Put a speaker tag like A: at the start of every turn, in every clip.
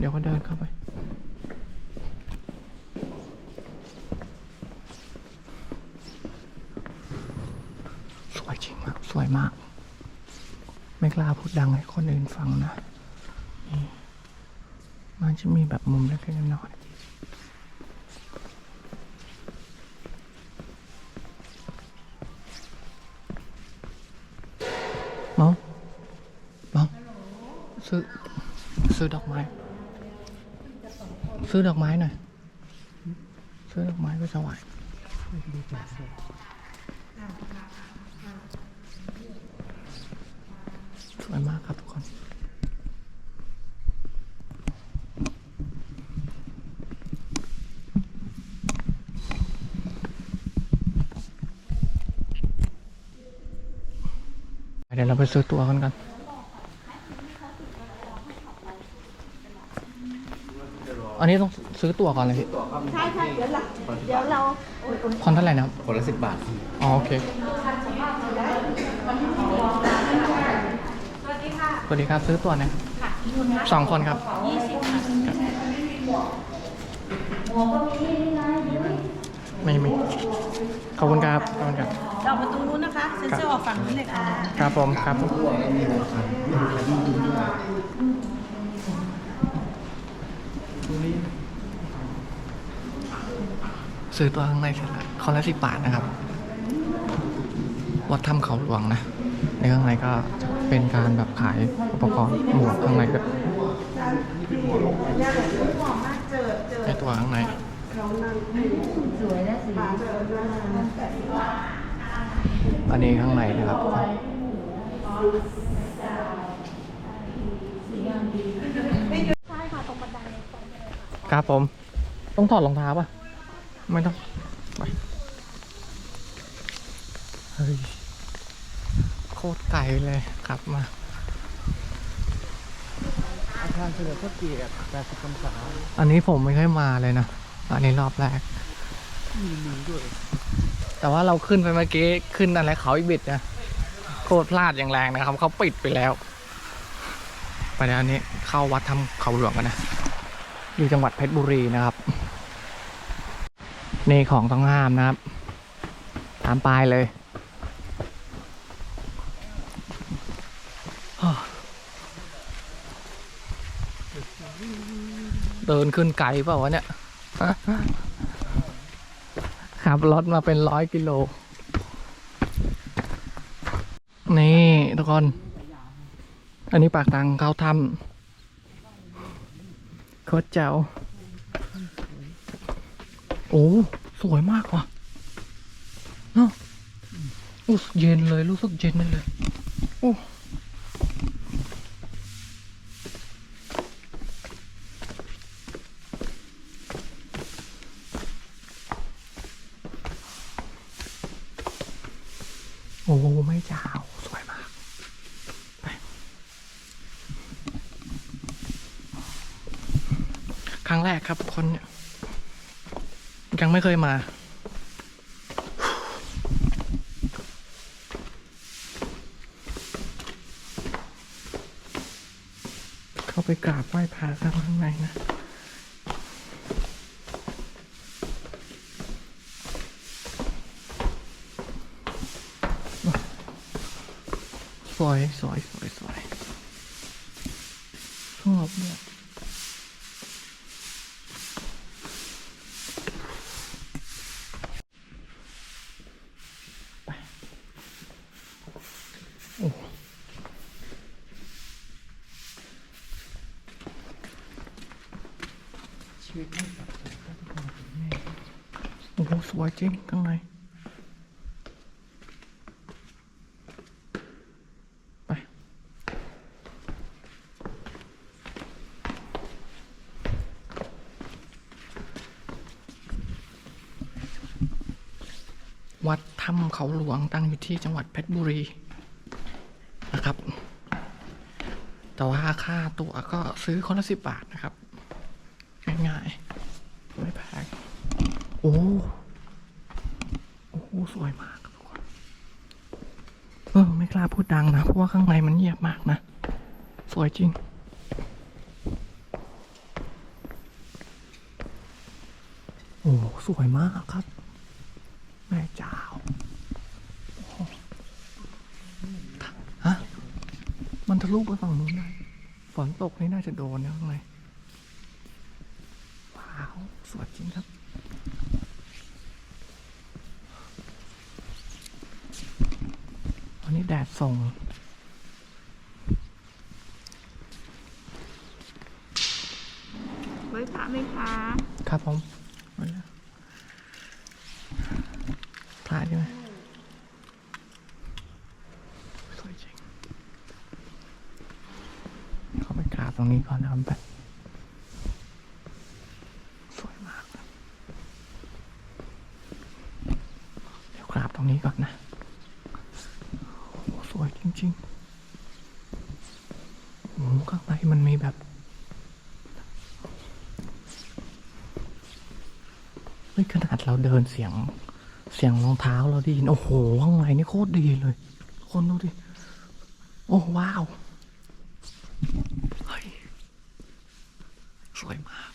A: เดี๋ยวก็เดินเข้าไป สวยจริงมาก สวยมาก ไม่กล้าพูดดังให้คนอื่นฟังนะนี่มันจะมีแบบมุมเล็กๆน้อยๆมองมองซื้อซื้อดอกไม้ ซื้อดอกไม้หน่อย ซื้อดอกไม้ไปถวายสวยมากครับทุกคน เดี๋ยวเราไปซื้อตัวกันกัน อันนี้ต้องซื้อตั๋วก่อนเลยพี่
B: ใช่ใช่เดี๋ยวเราเดี๋ยวเราโอ้ยโอ้ย
A: คนเท่าไหร่นะครับ
C: คนละสิบบาท
A: อ๋อโอเคสวัสดีครับซื้อตั๋วหนะสองคนครับไม่มีขอบคุณครับขอบคุณครับ
B: เราประตูนู้นนะคะเซ็นเซอร์ออกฝั่งนู้นเลยค่ะ
A: ครับผมครับผม ซื้อตัวข้างในเสร็จแล้วคนละสิบบาทนะครับ วัดถ้ำเขาหลวงนะ ในข้างในก็เป็นการแบบขายอุปกรณ์หมวกข้างในก็ไอตัวข้างในอันนี้ข้างในนะครับ
B: ใช่ค่ะตรงบันได
A: ครับผม ต้องถอดรองเท้าป่ะ ไม่ต้องไปเฮ้ยโคตรไกลเลยกลับมา
C: อาคารเฉลิมพระเกียรติ80พรรษา
A: อันนี้ผมไม่เคยมาเลยนะ อันนี้รอบแรก
C: มีลิงด้วย
A: แต่ว่าเราขึ้นไปเมื่อกี้ ขึ้นอะไรเขาอีกบิดนะ โคตรพลาดอย่างแรงนะครับ เขาปิดไปแล้ว ไปแล้วอันนี้เข้าวัดทำเขาหลวงกันนะ อยู่จังหวัดเพชรบุรีนะครับ นี่ของต้องห้ามนะครับ ตามปลายเลย เดินขึ้นไกลเปล่าวะเนี่ยขับรถมาเป็นร้อยกิโล นี่ทุกคน อันนี้ปากทางเข้าถ้ำโคตรเจ๋ว โอ้สวยมากว่ะเนาะโอ้เย็นเลยรู้สึกเย็นเลยโอ้โอ้ไม่จ้าสวยมากไปครั้งแรกครับคนเนี่ย ยังไม่เคยมา เข้าไปกราบไหว้พระกันข้างในนะสวยสวยสวยสวยชอบเนี่ยไปโอ้ชีวิตไม่แบบโอ้โห สวยจริงข้างในไปวัดถ้ำเขาหลวงตั้งอยู่ที่จังหวัดเพชรบุรีนะครับ แต่ว่าค่าตั๋วก็ซื้อคนละสิบบาทนะครับ ง่ายๆ ไม่แพงโอ้ สวยมากคนเออไม่กล้าพูดดังนะ เพราะว่าข้างในมันเงียบมากนะ สวยจริง โอ้สวยมากครับ แม่เจ้าฮะมันทะลุไปฝั่งนู้นได้ฝนตกนี่น่าจะโดนนะข้างในว้าว สวยจริงครับ วันนี้แดดส่ง
D: ไว้พระไหมคะ
A: ครับผมมาแล้วพลาดใช่ไหมสวยจริงเข้าไปกราบตรงนี้ก่อนนะครับแบบสวยมากครับเดี๋ยวกราบตรงนี้ก่อนนะโอ้โหส วยจริงๆโอ้ข้างในมันมีแบบเฮ้ยขนาดเราเดินเสียงเสียงรองเท้าเราได้ยินโอ้โหข้างในนี่โคตรดีเลย คนดูดิ โอ้ว้าวเฮ้ยสวยมาก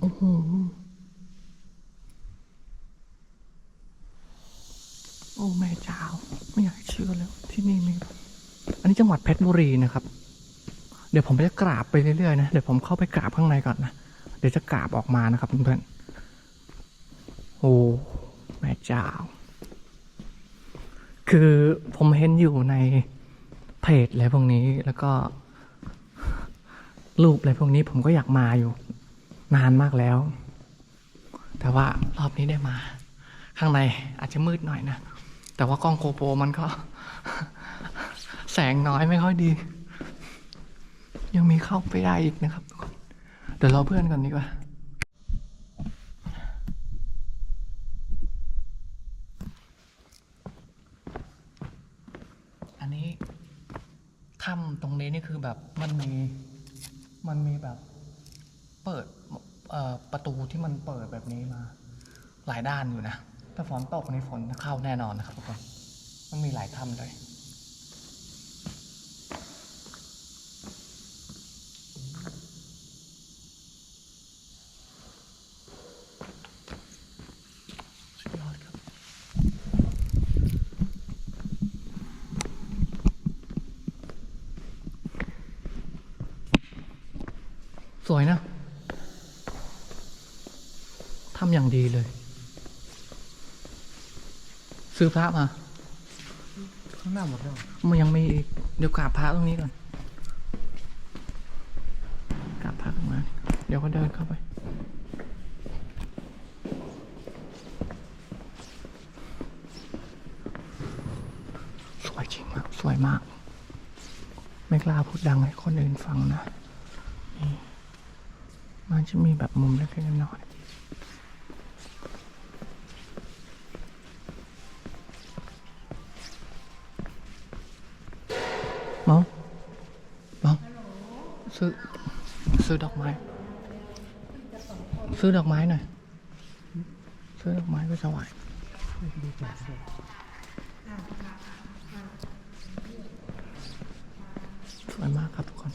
A: โอ้โห โอ้แม่เจ้า ไม่อยากเชื่อแล้วที่นี่มี อันนี้จังหวัดเพชรบุรีนะครับ เดี๋ยวผมจะกราบไปเรื่อยๆนะ เดี๋ยวผมเข้าไปกราบข้างในก่อนนะ เดี๋ยวจะกราบออกมานะครับเพื่อนๆ โอ้แม่เจ้า คือผมเห็นอยู่ในเพจอะไรพวกนี้แล้วก็ รูปอะไรพวกนี้ผมก็อยากมาอยู่ นานมากแล้ว แต่ว่ารอบนี้ได้มา ข้างในอาจจะมืดหน่อยนะ แต่ว่ากล้องโกโปรมันก็ แสงน้อยไม่ค่อยดี ยังมีเข้าไปได้อีกนะครับทุกคนเดี๋ยวรอเพื่อนก่อนดีกว่าอันนี้ถ้ำตรงนี้นี่คือแบบมันมีมันมีแบบ เปิดประตูที่มันเปิดแบบนี้มา หลายด้านอยู่นะ ถ้าฝนตกในฝนเข้าแน่นอนนะครับทุกคนมันมีหลายถ้ำเลยสวยนะ ทำอย่างดีเลย ซื้อพระมา
C: ข้างหน้าหมดแล้ว
A: มันยังมีอีกเดี๋ยวกราบพระตรงนี้ก่อนกราบพระตรงนั้นเดี๋ยวก็เดินเข้าไป สวยจริงมากสวยมาก ไม่กล้าพูดดังให้คนอื่นฟังนะนี่มันจะมีแบบมุมเล็กๆน้อยๆ ซื้อดอกไม้หน่อย ซื้อดอกไม้ไปถวาย
C: ดูจากเสื้อ
A: สวยมากครับทุกคน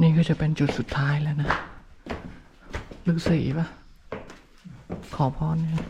A: นี่ก็จะเป็นจุดสุดท้ายแล้วนะฤาษีปะขอพรเนี่ย